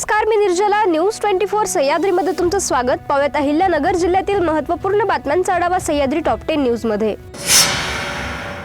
नमस्कार मी Nirjala. News twenty four सह्याद्रीमध्ये तुमचं स्वागत. पाहूयात अहिल्यानगर जिल्ह्यातील महत्त्वपूर्ण बातम्यांचा आढावा सह्याद्री टॉप टेन न्यूजमध्ये.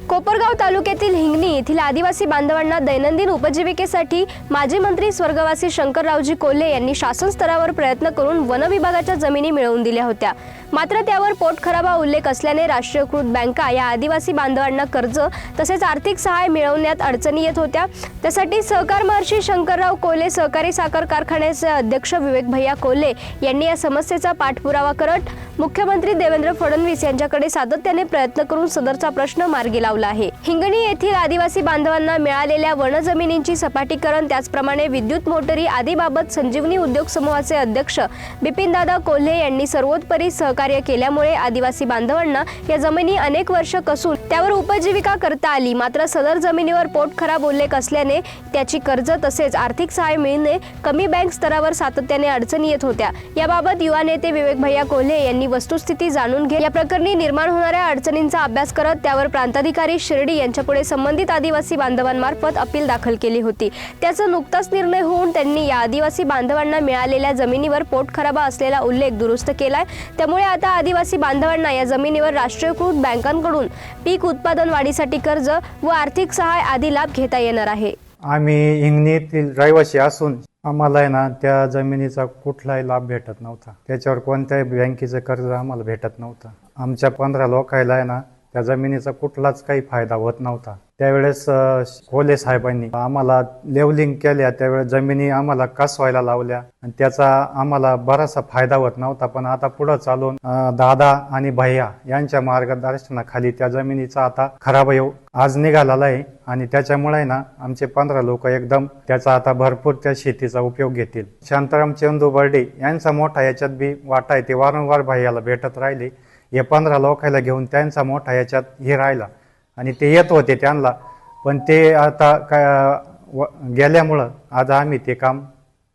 कोपरगाव तालुक्यातील हिंगणी येथील आदिवासी बांधवांना दैनंदिन उपजीविकेसाठी माजी मंत्री स्वर्गवासी शंकररावजी कोल्हे यांनी शासन स्तरावर प्रयत्न करून वन विभागाच्या जमिनी मिळवून दिल्या होत्या. मात्र त्यावर पोटखराबा उल्लेख असल्याने राष्ट्रीयकृत बँका या आदिवासी बांधवांना कर्ज तसेच आर्थिक सहाय्य मिळवण्यात अडचणी येत होत्या. त्यासाठी सहकार महर्षी शंकरराव कोले सहकारी साखर कारखान्याचे अध्यक्ष विवेक भैया कोल्हे यांनी या समस्येचा पाठपुरावा करत मुख्यमंत्री देवेंद्र फडणवीस यांच्याकडे सातत्याने प्रयत्न करून सदरचा प्रश्न मार्गी लावला आहे. हिंगणी येथील आदिवासी बांधवांना मिळालेल्या वनजमिनींची सपाटीकरण त्याचप्रमाणे विद्युत मोटरी आदीबाबत संजीवनी उद्योग समूहाचे अध्यक्ष बिपिनदादा कोल्हे यांनी सर्वोत्परी सहकार्य केल्यामुळे आदिवासी बांधवांना या जमिनी अनेक वर्ष कसून त्यावर उपजीविका करता आली. मात्र सदर जमिनीवर पोट खराब उल्लेख असल्याने त्याची कर्ज तसेच आर्थिक सहाय्य मिळणे कमी बँक स्तरावर सातत्याने अडचणी येत होत्या. याबाबत युवा नेते विवेक भैया कोल्हे यांनी वस्तुस्थिती जाणून घेत या प्रकरणी निर्माण होणाऱ्या अडचणींचा अभ्यास करत त्यावर प्रांताधिकारी शिर्डी यांच्यापुढे संबंधित आदिवासी बांधवांमार्फत अपील दाखल केली होती. त्याचा नुकताच निर्णय होऊन त्यांनी या आदिवासी बांधवांना मिळालेल्या जमिनीवर पोटखराबा असलेला उल्लेख दुरुस्त केलाय. त्यामुळे आता आदिवासी बांधवांना या जमिनीवर राष्ट्रीयकृत बँकांकडून पीक उत्पादन वाढीसाठी कर्ज व आर्थिक सहाय्य आदी लाभ घेता येणार आहे. आम्ही हिंगणीतील रहिवासी असून आम्हाला आहे ना त्या जमिनीचा कुठलाही लाभ भेटत नव्हता. त्याच्यावर कोणत्याही बँकेचं कर्ज आम्हाला भेटत नव्हतं. आमच्या पंधरा लोकायला आहे ना त्या जमिनीचा कुठलाच काही फायदा होत नव्हता. त्यावेळेस खोले साहेबांनी आम्हाला लेवलिंग केल्या. त्यावेळेस जमिनी आम्हाला कसवायला लावल्या. आणि त्याचा आम्हाला बराचसा फायदा होत नव्हता. पण आता पुढं चालून दादा आणि भैया यांच्या मार्गदर्शनाखाली त्या जमिनीचा आता खराब येऊ आज निघालेला आहे. आणि त्याच्यामुळे ना आमचे पंधरा लोक एकदम त्याचा आता भरपूर त्या शेतीचा उपयोग घेतील. शांताराम चंदू बर्डे यांचा मोठा याच्यात बी वाटा आहे. ते वारंवार भैयाला भेटत राहिले. हे पंधरा लोकायला घेऊन त्यांचा मोठा याच्यात हे राहिला. आणि ते येत होते त्यांना. पण ते आता काय व- गेल्यामुळं आज आम्ही ते काम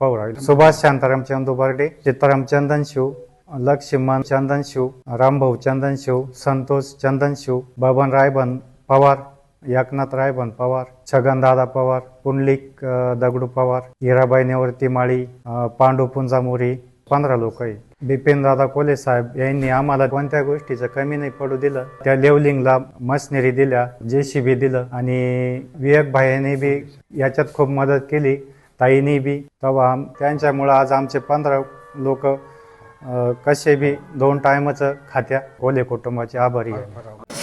पाहू राहिलो. सुभाष शांताराम चंदू बर्डे सीताराम चंदन शिव लक्ष्मण चंदन शिव रामभाऊ चंदन शिव संतोष चंदन शिव बबन रायबन पवार एकनाथ रायबन पवार छगनदादा पवार पुंडलिक दगडू पवार हिराबाई नेवरती माळी पांडू पुंजामोरी पंधरा लोक आहे. बिपिन दादा कोले साहेब यांनी आम्हाला कोणत्या गोष्टीचं कमी नाही पडू दिलं. त्या लेवलिंगला मशनरी दिल्या जेसीबी दिलं आणि विवेक भाईने बी याच्यात खूप मदत केली ताईनी बी. तेव्हा आम- त्यांच्यामुळं आज आमचे पंधरा लोक कसे बी दोन टायमाचं खात्या कोले कुटुंबाचे आभारी आहे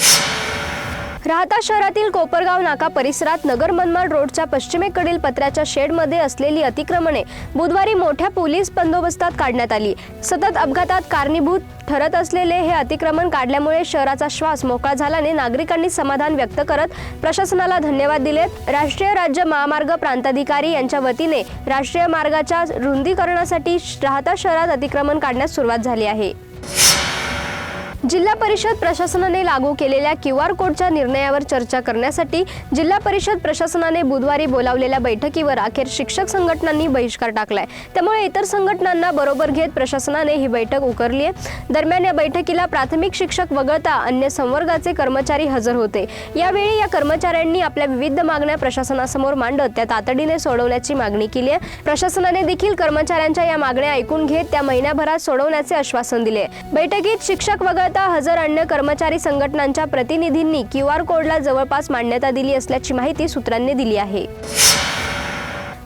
राहता शहरातील कोपरगाव नाका परिसरात नगर मनमाड रोडच्या पश्चिमेकडील पत्र्याच्या शेडमध्ये असलेली अतिक्रमणे बुधवारी मोठ्या पोलीस बंदोबस्तात काढण्यात आली. सतत अपघातात कारणीभूत ठरत असलेले हे अतिक्रमण काढल्यामुळे शहराचा श्वास मोकळा झाल्याने नागरिकांनी समाधान व्यक्त करत प्रशासनाला धन्यवाद दिलेत. राष्ट्रीय राज्य महामार्ग प्रांताधिकारी यांच्या वतीने राष्ट्रीय मार्गाच्या रुंदीकरणासाठी राहता शहरात अतिक्रमण काढण्यास सुरुवात झाली आहे. जिल्हा परिषद प्रशासनाने लागू केलेल्या क्यू आर कोडच्या निर्णयावर चर्चा करण्यासाठी जिल्हा परिषद प्रशासनाने बुधवारी बोलावलेल्या बैठकीवर अखेर शिक्षक संघटनांनी बहिष्कार टाकलाय. त्यामुळे इतर संघटनांना बरोबर घेत प्रशासनाने ही बैठक उकरली आहे. दरम्यान या बैठकीला प्राथमिक शिक्षक वगळता अन्य संवर्गाचे कर्मचारी हजर होते. यावेळी या कर्मचाऱ्यांनी आपल्या विविध मागण्या प्रशासनासमोर मांडत त्या तातडीने सोडवण्याची मागणी केली आहे. प्रशासनाने देखील कर्मचाऱ्यांच्या या मागण्या ऐकून घेत त्या महिन्याभरात सोडवण्याचे आश्वासन दिले बैठकीत शिक्षक वगळता अभियंता हजर अन्य कर्मचारी संघटनांच्या प्रतिनिधींनी क्यू आर कोडला जवळपास मान्यता दिली असल्याची माहिती सूत्रांनी दिली आहे.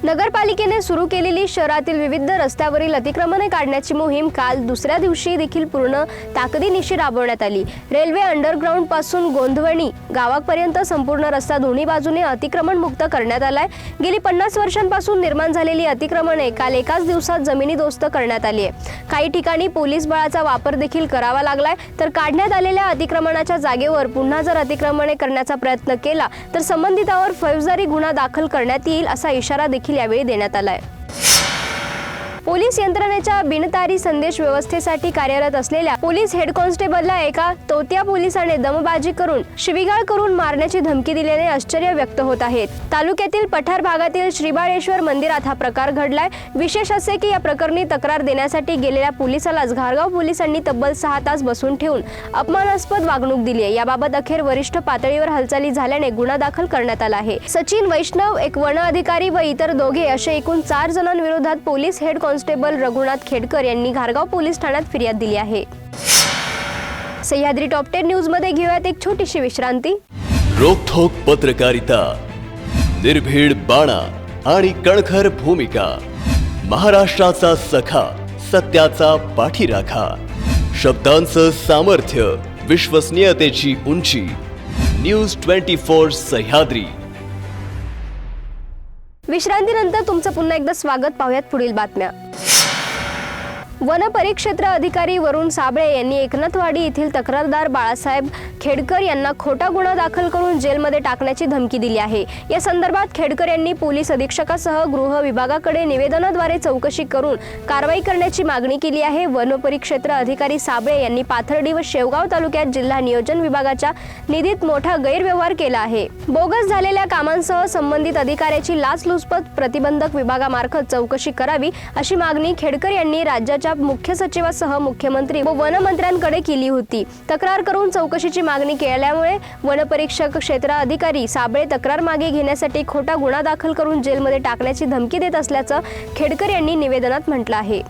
नगरपालिकेने सुरू केलेली शहरातील विविध रस्त्यावरील अतिक्रमणे काढण्याची मोहीम काल दुसऱ्या दिवशी देखील पूर्ण ताकदीनिशी राबवण्यात आली. रेल्वे अंडरग्राऊंडपासून गोंधवणी गावापर्यंत संपूर्ण रस्ता दोन्ही बाजूने अतिक्रमण मुक्त करण्यात आलाय. गेली पन्नास वर्षांपासून निर्माण झालेली अतिक्रमणे काल एकाच दिवसात जमिनीदोस्त करण्यात आली आहे. काही ठिकाणी पोलीस बळाचा वापर देखील करावा लागलाय. तर काढण्यात आलेल्या अतिक्रमणाच्या जागेवर पुन्हा जर अतिक्रमणे करण्याचा प्रयत्न केला तर संबंधितावर फौजदारी गुन्हा दाखल करण्यात येईल असा इशारा देखील यावेळी देण्यात आलाय. पोलीस यंत्रणेच्या बिनतारी संदेश व्यवस्थेसाठी कार्यरत असलेल्या पोलीस हेड कॉन्स्टेबलला एका तोत्या पोलिसाने दमबाजी करून शिवीगाळ करून मारण्याची धमकी दिल्याने आश्चर्य व्यक्त होत आहे. तालुक्यातील पठार भागातील श्रीबाळेश्वर मंदिरात हा प्रकार घडलाय. विशेष असे की या प्रकरणी तक्रार देण्यासाठी गेलेल्या पोलिसालाच घारगाव पोलिसांनी तब्बल सहा तास बसून ठेवून अपमानास्पद वागणूक दिली आहे. याबाबत अखेर वरिष्ठ पातळीवर हालचाली झाल्याने गुन्हा दाखल करण्यात आला आहे. सचिन वैष्णव एक वन अधिकारी व इतर दोघे असे एकूण चार जणांविरोधात police head constable Raghunath Khedkar यांनी घारगाव पोलीस ठाण्यात फिर्याद दिली आहे. सह्याद्री टॉप टेन न्यूजमध्ये घेऊयात एक छोटीशी विश्रांती. रोखोक पत्रकारिता निर्भीड बाणा आणि कणखर भूमिका महाराष्ट्राचा सखा सत्याचा पाठीराखा शब्दांचं सामर्थ्य विश्वसनीयतेची उंची न्यूज ट्वेंटी फोर सह्याद्री. विश्रांतीनंतर तुमचं पुन्हा एकदा स्वागत पाहूयात पुढील बातम्या. वन परिक्षेत्र अधिकारी वरुण साबळे यांनी एकनाथवाडी येथील तक्रारदार बाळासाहेब खेडकर यांना खोटा गुन्हा दाखल करून जेलमध्ये टाकण्याची धमकी दिली आहे. या संदर्भात खेडकर यांनी पोलीस अधीक्षकासह गृह विभागाकडे निवेदनाद्वारे चौकशी करून कारवाई करण्याची मागणी केली आहे. वन परिक्षेत्र अधिकारी साबळे यांनी पाथर्डी व शेवगाव तालुक्यात जिल्हा नियोजन विभागाच्या निधीत मोठा गैरव्यवहार केला आहे. बोगस झालेल्या कामांसह संबंधित अधिकाऱ्याची लाचलुचपत प्रतिबंधक विभागामार्फत चौकशी करावी अशी मागणी खेडकर यांनी राज्याच्या मुख्य सचिवासह मुख्यमंत्री व वनमंत्र्यांकडे केली होती. तक्रार करून चौकशीची मागणी केल्यामुळे वनपरीक्षक क्षेत्र अधिकारी साबळे तक्रार मागे घेण्यासाठी खोटा गुन्हा दाखल करून जेलमध्ये टाकण्याची धमकी देत असल्याचं खेडकर यांनी निवेदनात म्हटलं आहे.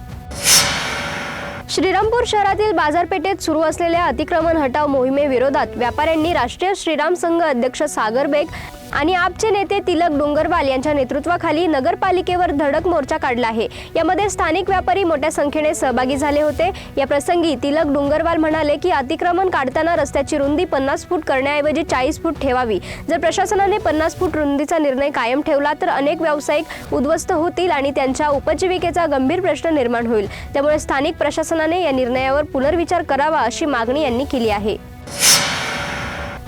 श्रीरामपूर शहरातील बाजारपेठेत सुरू असलेल्या अतिक्रमण हटाव मोहिमेविरोधात व्यापाऱ्यांनी राष्ट्रीय श्रीराम संघ अध्यक्ष सागर बेग आणि आपचे नेते तिलक डोंगरवाल यांच्या नेतृत्वाखाली नगरपालिकेवर धडक मोर्चा काढला आहे. यामध्ये स्थानिक व्यापारी मोठ्या संख्येने सहभागी झाले होते. या प्रसंगी तिलक डोंगरवाल म्हणाले की अतिक्रमण काढताना रस्त्याची रुंदी पन्नास फूट करण्याऐवजी चाळीस फूट ठेवावी. जर प्रशासनाने पन्नास फूट रुंदीचा निर्णय कायम ठेवला तर अनेक व्यावसायिक उद्ध्वस्त होतील आणि त्यांच्या उपजीविकेचा गंभीर प्रश्न निर्माण होईल. त्यामुळे स्थानिक प्रशासनाने या निर्णयावर पुनर्विचार करावा अशी मागणी यांनी केली आहे.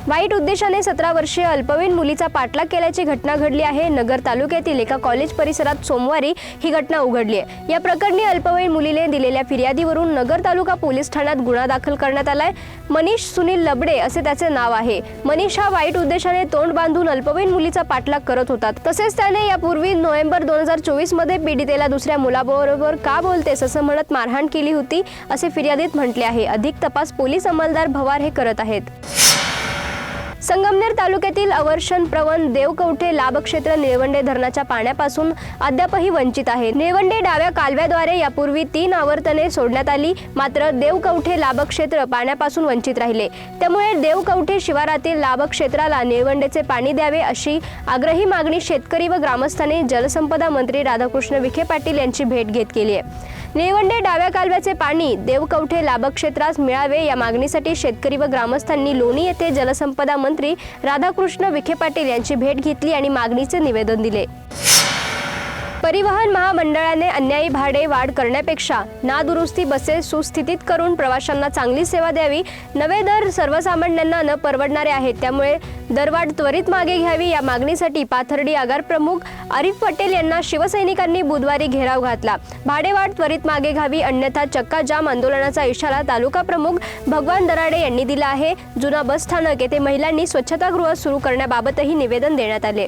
वाईट उद्देशाने सतरा वर्षीय अल्पवयीन मुलीचा पाठलाग केल्याची घटना घडली आहे. नगर तालुक्यातील एका कॉलेज परिसरात सोमवारी ही घटना उघडली आहे. या प्रकरणी अल्पवयीन मुलीने दिलेल्या फिर्यादीवरून नगर तालुका पोलीस ठाण्यात गुन्हा दाखल करण्यात आलाय. मनीष सुनील लबडे असे त्याचे नाव आहे. मनीष हा वाईट उद्देशाने तोंड बांधून अल्पवयीन मुलीचा पाठलाग करत होता. तसेच त्याने यापूर्वी नोव्हेंबर दोन हजार चोवीसमध्ये पीडितेला दुसऱ्या मुलाबरोबर का बोलतेस असं म्हणत मारहाण केली होती असे फिर्यादीत म्हटले आहे. अधिक तपास पोलीस अंमलदार भवार हे करत आहेत. संगमनेर तालुक्यातील अवर्षण प्रवण देवकवठे लाभक्षेत्र निळवंडे धरणाच्या पाण्यापासून अद्यापही वंचित आहे. निळवंडे डाव्या कालव्याद्वारे यापूर्वी तीन आवर्तने सोडण्यात आली मात्र देवकवठे लाभक्षेत्र पाण्यापासून वंचित राहिले. त्यामुळे देवकवठे शिवारातील लाभक्षेत्राला निळवंडेचे पाणी द्यावे अशी आग्रही मागणी शेतकरी व ग्रामस्थांनी जलसंपदा मंत्री राधाकृष्ण विखे पाटील यांची भेट घेत केली आहे. निळवंडे डाव्या कालव्याचे पाणी देवकवठे लाभक्षेत्रास मिळावे या मागणीसाठी शेतकरी व ग्रामस्थांनी लोणी येथे जलसंपदा मंत्री मंत्री राधाकृष्ण विखे पाटील यांची भेट घेतली आणि मागणीचे निवेदन दिले. परिवहन महामंडळाने अन्यायी भाडे वाढ करण्यापेक्षा नादुरुस्ती बसेस सुस्थितीत करून प्रवाशांना चांगली सेवा द्यावी नवे दर सर्वसामान्यांना न परवडणारे आहेत त्यामुळे दरवाढ त्वरित मागे घ्यावी या मागणीसाठी पाथर्डी आगार प्रमुख आरिफ पटेल यांना शिवसैनिकांनी बुधवारी घेराव घातला. भाडेवाढ त्वरित मागे घ्यावी अन्यथा चक्का जाम आंदोलनाचा इशारा तालुका प्रमुख भगवान दराडे यांनी दिला आहे. जुना बस स्थानक येथे महिलांनी स्वच्छतागृह सुरू करण्याबाबतही निवेदन देण्यात आले.